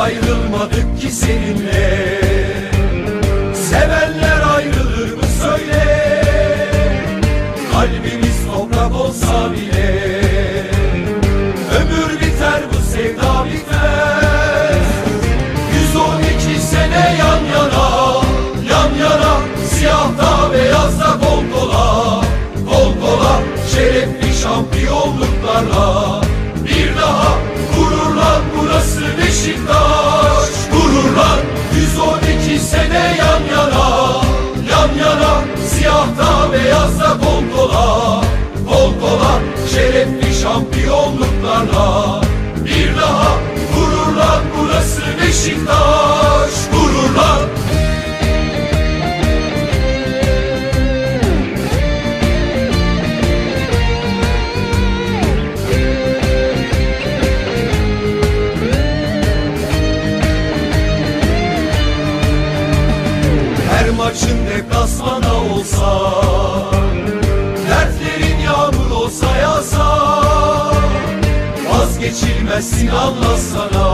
ayrılmadık ki seninle. Sevenler ayrılır mı söyle. Kalbimi şerefli şampiyonluklarla Bir daha gururlan burası Beşiktaş gurur lan Her maçın deplasmana olsa geçilmezsin Allah sana